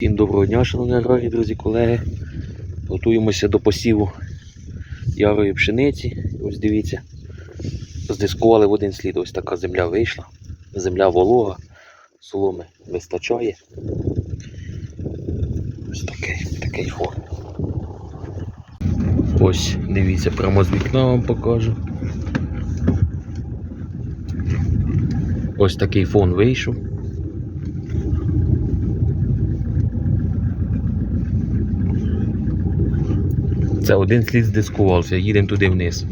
Всім доброго дня, шановні аграрії, друзі, колеги. Готуємося до посіву ярої пшениці. Ось дивіться. Здискували в один слід. Ось така земля вийшла. Земля волога, соломи вистачає. Ось такий, такий фон. Ось, дивіться, прямо з вікна вам покажу. Ось такий фон вийшов. Це один слід здискувався, їдемо туди вниз.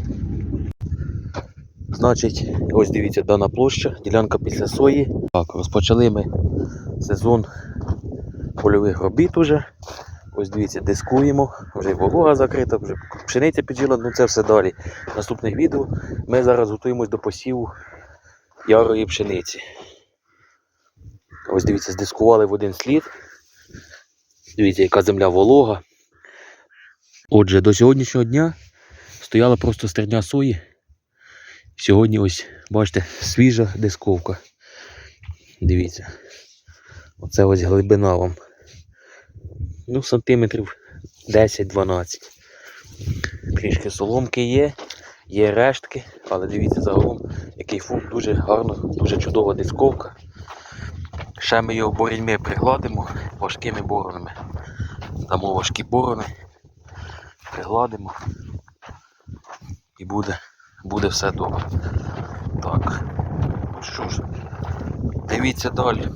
Значить, ось дивіться дана площа, ділянка після сої. Так, розпочали ми сезон польових робіт уже. Ось дивіться, дискуємо, вже волога закрита, вже пшениця піджила, ну це все далі. Наступних відео ми зараз готуємось до посіву ярої пшениці. Ось дивіться, здискували в один слід. Дивіться, яка земля волога. Отже, до сьогоднішнього дня стояла просто стерня сої. Сьогодні ось, бачите, свіжа дисковка. Дивіться. Оце ось глибина вам. Ну, сантиметрів 10-12. Трішки соломки є, є рештки, але дивіться загалом, який фон дуже гарно, дуже чудова дисковка. Ще ми його боріньми пригладимо важкими боронами. Дамо важкі борони пригладимо і буде, буде все добре. Так, ну що ж, дивіться далі.